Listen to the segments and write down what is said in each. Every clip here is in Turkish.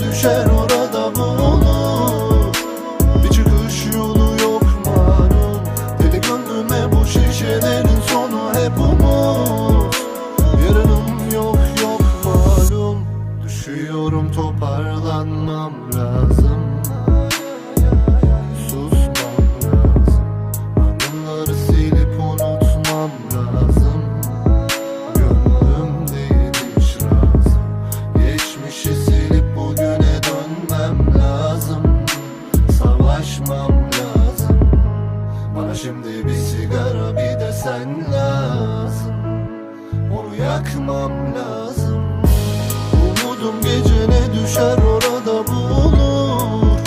düşer orada bulur Bir çıkış yolu yok malum. Deli gönlüme bu şişelerin sonu hep umut. Yarınım yok yok malum. Düşüyorum toparlanmam lazım Savaşmam lazım. Bana şimdi bir sigara bir de sen lazım. Onu yakmam lazım. Umudum gecene düşer orada bulur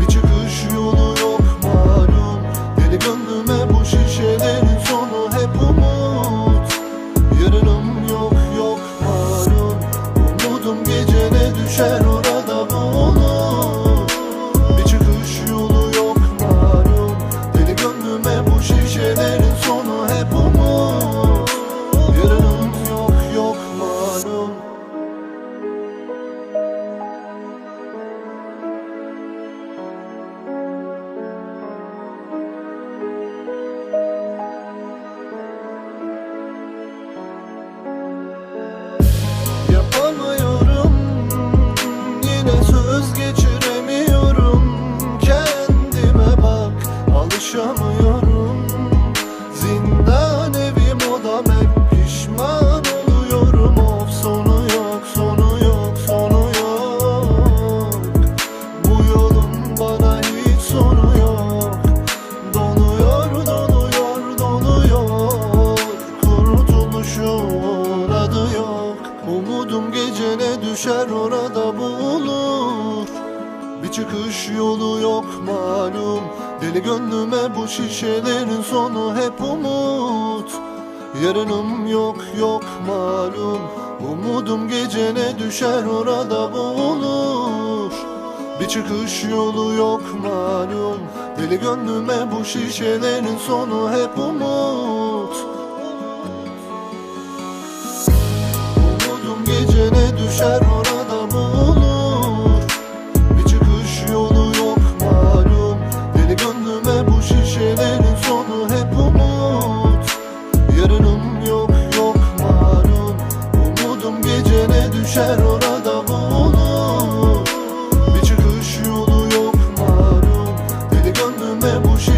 Bir çıkış yolu yok malum. Deli gönlüme bu şişelerin sonu hep umut. Yarınım yok yok malum. Umudum gecene düşer Alışamıyorum çıkış yolu yok malum. Deli gönlüme bu şişelerin sonu hep umut. Yarınım yok yok malum. Umudum gecene düşer orada bulur bir çıkış yolu yok malum. Deli gönlüme bu şişelerin sonu hep umut. Umudum gecene düşer orada bu umut